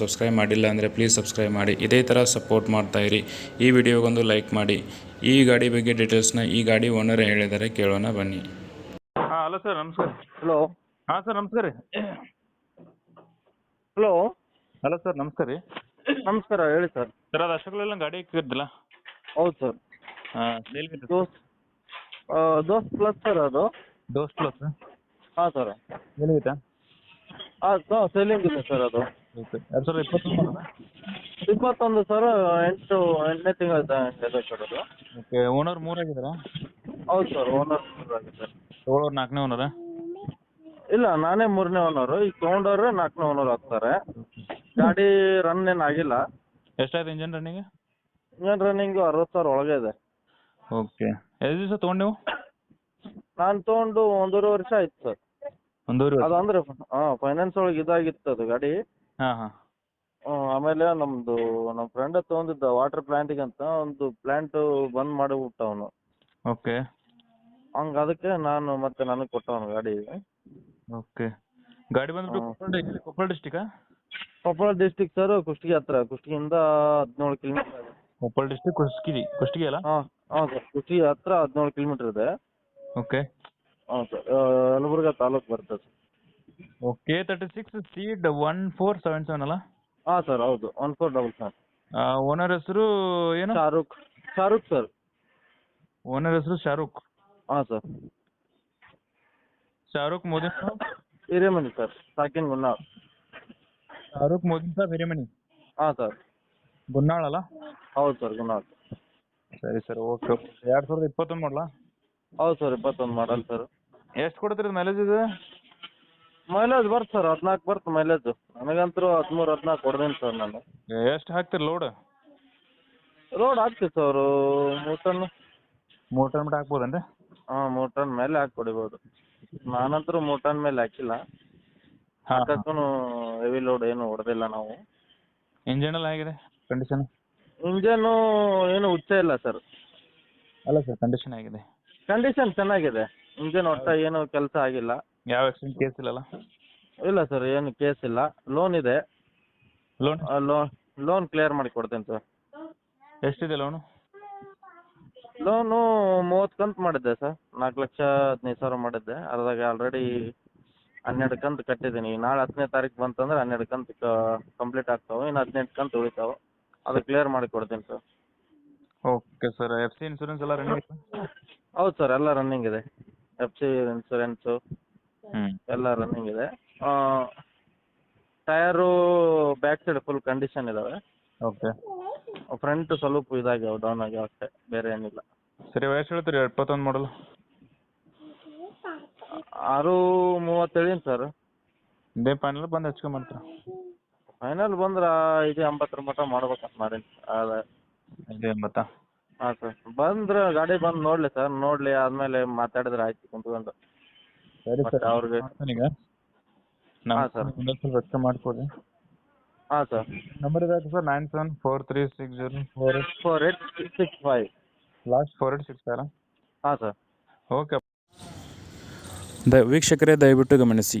Subscribe ಮಾಡಿಲ್ಲ ಅಂದರೆ please subscribe ಮಾಡಿ. ಇದೇ ಥರ ಸಪೋರ್ಟ್ ಮಾಡ್ತಾ ಇರಿ. ಈ ವಿಡಿಯೋಗೊಂದು ಲೈಕ್ ಮಾಡಿ. ಈ ಗಾಡಿ ಬಗ್ಗೆ ಡೀಟೇಲ್ಸ್ನ ಈ ಗಾಡಿ ಓನರ್ ಹೇಳಿದರೆ ಕೇಳೋಣ ಬನ್ನಿ. ಹಾಂ ಹಲೋ ಸರ್ ನಮಸ್ಕಾರ. ಹಲೋ. ಹಾಂ ಸರ್ ನಮಸ್ಕಾರ. ರೀ ಹಲೋ. ಹಲೋ ಸರ್ ನಮಸ್ಕಾರ ರೀ. ನಮಸ್ಕಾರ ಹೇಳಿ ಸರ್ ಸರ್ ಅದು ಅಷ್ಟಕ್ಕೆಲ್ಲ ಗಾಡಿ ಇಕ್ಕಿದ್ದಿಲ್ಲ ಹೌದು ಸರ್ ಹಾಂ ದೋಸ್ತ್ ಪ್ಲಸ್ ಸರ್ ಅದು. ದೋಸ್ತ್ ಪ್ಲಸ್ ಹಾಂ ಸರ್ ಎಲ್ಲಿಗೈತಾ ಹಾಂ ಸೇಲಿಂಗ್ ಇದೆ ಸರ್ ಅದು. ಓಕೆ. ಎರಡು ಸಾವಿರದ ಇಪ್ಪತ್ತೊಂದು ಇಪ್ಪತ್ತೊಂದು ಸರ್ ಎಂಟು ಎಂಟನೇ ತಿಂಗಳ ಓಕೆ ಓನರ್ ಮೂರಾಗಿದ್ದಾರಾ? ಹೌದು ಸರ್ ಓನರ್ ಆಗಿದೆ ತೊಗೊಳೋರು ನಾಲ್ಕನೇ ಓನರಾ ಇಲ್ಲ ನಾನೇ ಮೂರನೇ ಓನರ್ ಈಗ ತೊಗೊಂಡವ್ರೆ ನಾಲ್ಕನೇ ಓನರ್ ಆಗ್ತಾರೆ. ಗಾಡಿ ರನ್ ಏನು ಆಗಿಲ್ಲ. ಎಷ್ಟಾಯ್ತು ಇಂಜನ್ ರನ್ನಿಂಗ್ ಇಂಜನ್ ರನ್ನಿಂಗು ಅರವತ್ತು ಸಾವಿರ ಒಳಗೆ ಇದೆ. ಓಕೆ. ಎಷ್ಟು ದಿವಸ ತೊಗೊಂಡು ನೀವು? ನಾನು ತೊಗೊಂಡು ಒಂದೂವರೆ ವರ್ಷ ಆಯ್ತು ಸರ್. ಒಂದೂವರೆ ಅದು ಅಂದ್ರೆ ಹಾಂ ಫೈನಾನ್ಸ್ ಒಳಗೆ ಇದಾಗಿತ್ತು ಅದು ಗಾಡಿ. ಹಾಂ ಹಾ. ಹ್ಮ್, ಆಮೇಲೆ ನಮ್ದು ನಮ್ಮ ಫ್ರೆಂಡ್ ತಗೊಂಡಿದ್ದ ವಾಟರ್ ಪ್ಲಾಂಟಿಗೆ ಅಂತ ಒಂದು ಪ್ಲಾಂಟ್ ಬಂದ್ ಮಾಡಿಬಿಟ್ಟ ಅವನು ಓಕೆ. ಹಂಗ ಅದಕ್ಕೆ ನಾನು ಮತ್ತೆ ನನಗೆ ಕೊಟ್ಟವನು ಗಾಡಿ. ಓಕೆ. ಗಾಡಿ ಬಂದ್ಬಿಟ್ಟು. ಕೊಪ್ಪಳ ಡಿ- ಕೊಪ್ಪಳ ಡಿಸ್ಟಿಕಾ ಕೊಪ್ಪಳ ಡಿಸ್ಟಿಕ್ ಸರ್ ಕುಷ್ಟಗಿ ಹತ್ರ ಕುಷ್ಟಗಿಯಿಂದ ಹದಿನೇಳು ಕಿಲೋಮೀಟರ್ ಕೊಪ್ಪಳ ಡಿಸ್ಟಿಕ್ ಕುಷ್ಟಗಿ ಕುಷ್ಟಗಿ ಅಲ್ಲ? ಹಾಂ ಹಾಂ ಸರ್ ಕುಷ್ಟಗಿ ಹತ್ರ ಹದಿನೇಳು ಕಿಲೋಮೀಟರ್ ಇದೆ. ಓಕೆ. ಹಾಂ ಸರ್ ಯಲಬುರ್ಗಾ ತಾಲೂಕು ಬರ್ತದೆ sir. Okay thirty six seed one four seven seven ಅಲ್ಲ? ಹಾ ಸರ್ ಹೌದು one four double seven owner ಹೆಸರು ಏನು? ಶಾರುಖ್ ಶಾರುಖ್ ಸರ್ ಓನರ್ ಹೆಸರು ಶಾರುಖ್. ಹಾ ಸರ್ ಶಾರುಖ್ ಮೋದಿ ಹಿರೇಮನಿ ಸರ್ ಸಾಕಿನ್ ಗುನ್ನಾಳ್. ಶಾರುಖ್ ಮೋದಿ ಸಾಬ್ ಹಿರೇಮನಿ? ಹಾ ಸರ್ ಗುನ್ನಾಳ್ ಅಲ್ಲ? ಹೌದು ಸರ್ ಗುನ್ನಾಳ್. ಸರಿ ಸರ್ ಓಕೆ ಓಕೆ ಎರಡು ಸಾವಿರದ ಇಪ್ಪತ್ತೊಂದು ಮಾಡಲಾ? ಹೌದು ಸರ್ ಇಪ್ಪತ್ತೊಂದು ಮಾಡಲ್ ಸರ್ ಎಷ್ಟು ಕೊಡ್ತೀರಿ ಮೈಲೇಜ್ ಇದು? ಮೈಲೇಜ್ ಬರ್ತ ಸರ್ ಹದಿನಾಲ್ಕು ಬರ್ತ ಮೈಲೇಜ್. ನನಗಂತೂ ಹದಿಮೂರ್ ಹದಿನಾಲ್ಕು ಕೊಡ್ದೇನೆ ಸರ್ ನಾನು. ಎಷ್ಟು ಹಾಕ್ತೀರಿ ಲೋಡ್ ರೋಡ್ ಹಾಕ್ತೀವಿ ಸರ್ ಮೂರ್ ಟನ್ ಮೂರು ಟನ್ ಮಟ್ಟ ಹಾಕ್ಬೋದೇನ್ರಿ? ಹಾಂ ಮೂರು ಟನ್ ಮೇಲೆ ಹಾಕಿ ಕೊಡಿಬೋದು. ನಾನಂತೂ ಮೂರು ಟನ್ ಮೇಲೆ ಹಾಕಿಲ್ಲ. ಹಾಂ ಹಾಕಕ್ಕೂ ಹೆವಿ ಲೋಡ್ ಏನು ಹೊಡೆದಿಲ್ಲ ನಾವು. ಇಂಜಿನ್ ಎಲ್ಲ ಹೇಗಿದೆ ಕಂಡೀಷನ್ ಇಂಜನು ಏನು ಹುಚ್ಚ ಇಲ್ಲ ಸರ್. ಅಲ್ಲ ಸರ್ ಕಂಡೀಷನ್ ಆಗಿದೆ ಕಂಡೀಷನ್ ಚೆನ್ನಾಗಿದೆ. ಇಂಜನ್ ಒಟ್ಟ ಏನು ಕೆಲಸ ಆಗಿಲ್ಲ. ಯಾವ ಆಕ್ಸಿಡೆಂಟ್ ಕೇಸ್ ಇಲ್ಲಲ್ಲ? ಇಲ್ಲ ಸರ್ ಏನು ಕೇಸ್ ಇಲ್ಲ. ಲೋನ್ ಇದೆ. ಲೋನ್ ಲೋನ್ ಲೋನ್ ಕ್ಲಿಯರ್ ಮಾಡಿ ಕೊಡ್ತೇನೆ ಸರ್ ಎಷ್ಟಿದೆ ಲೋನು ಲೋನು ಮೂವತ್ತು ಕಂತು ಮಾಡಿದ್ದೆ ಸರ್ ನಾಲ್ಕು ಲಕ್ಷ ಹದಿನೈದು ಸಾವಿರ ಮಾಡಿದ್ದೆ. ಅದ್ರಾಗ ಆಲ್ರೆಡಿ ಹನ್ನೆರಡು ಕಂತು ಕಟ್ಟಿದ್ದೀನಿ. ನಾಳೆ ಹತ್ತನೇ ತಾರೀಕು ಬಂತಂದ್ರೆ ಹನ್ನೆರಡು ಕಂತು ಕಂಪ್ಲೀಟ್ ಆಗ್ತಾವೆ. ಇನ್ನು ಹದಿನೆಂಟು ಕಂತು ಉಳಿತಾವೆ. ಅದು ಕ್ಲಿಯರ್ ಮಾಡಿ ಕೊಡ್ತೀನಿ sir okay sir F C insurance ಎಲ್ಲ ರನ್ನಿಂಗ್ ಹೌದು ಸರ್ ಎಲ್ಲ ರನ್ನಿಂಗ್ ಇದೆ. ಎಫ್ ಸಿ ಇನ್ಸೂರೆನ್ಸು ಎಲ್ಲ ರನ್ನಿಂಗ್ ಇದೆ. Tyre back side full condition ಇದಾವೆ. ಓಕೆ ಫ್ರಂಟ್ ಸ್ವಲ್ಪ ಇದಾಗ್ಯಾವ ಡೌನ್ ಆಗ್ಯಾವ ಅಷ್ಟೇ ಬೇರೆ ಏನಿಲ್ಲ. ಸರಿ ವಯಸ್ಸು ಹೇಳ್ತೀರಿ ಇಪ್ಪತ್ತೊಂದು ಮಾಡಲ್ ಆರು ಮೂವತ್ತೇಳಿನಿ ಸರ್ ಇದೇ ಫೈನಲ್ ಬಂದು ಹಚ್ಕೊಂಡ್ ಮಾಡ್ತೀರಾ? ಫೈನಲ್ ಬಂದ್ರೆ ಇದು ಎಂಬತ್ತರ ಮಟ್ಟ ಮಾಡ್ಬೇಕಂತ ಮಾಡೀನಿ ಅದೇ ಇದೇ ಎಂಬತ್ತಾ? ಹಾಂ ಸರ್ ಬಂದ್ರೆ ಗಾಡಿ ಬಂದು ನೋಡ್ಲಿ ಸರ್ ನೋಡ್ಲಿ ಆದ್ಮೇಲೆ ಮಾತಾಡಿದ್ರೆ ಆಯ್ತು ಕುಂತ್ಕೊಂಡು. ಸರಿ ಸರ್. ಅವ್ರಿಗೆ ಈಗ. ಹಾಂ, ನಮ್ಮ ಸರ್. ಇನ್ನೊಂದು ಸ್ವಲ್ಪ ಹೆಚ್ಚು ಮಾಡಿಕೊಡಿ. ಹಾಂ ಸರ್. ನಂಬರ್ ಇದೆ sir? Nine seven four three six zero four eight four eight six five last four eight six ಹಾಂ ಸರ್. ಓಕೆ ದ ವೀಕ್ಷಕರೇ ದಯವಿಟ್ಟು ಗಮನಿಸಿ.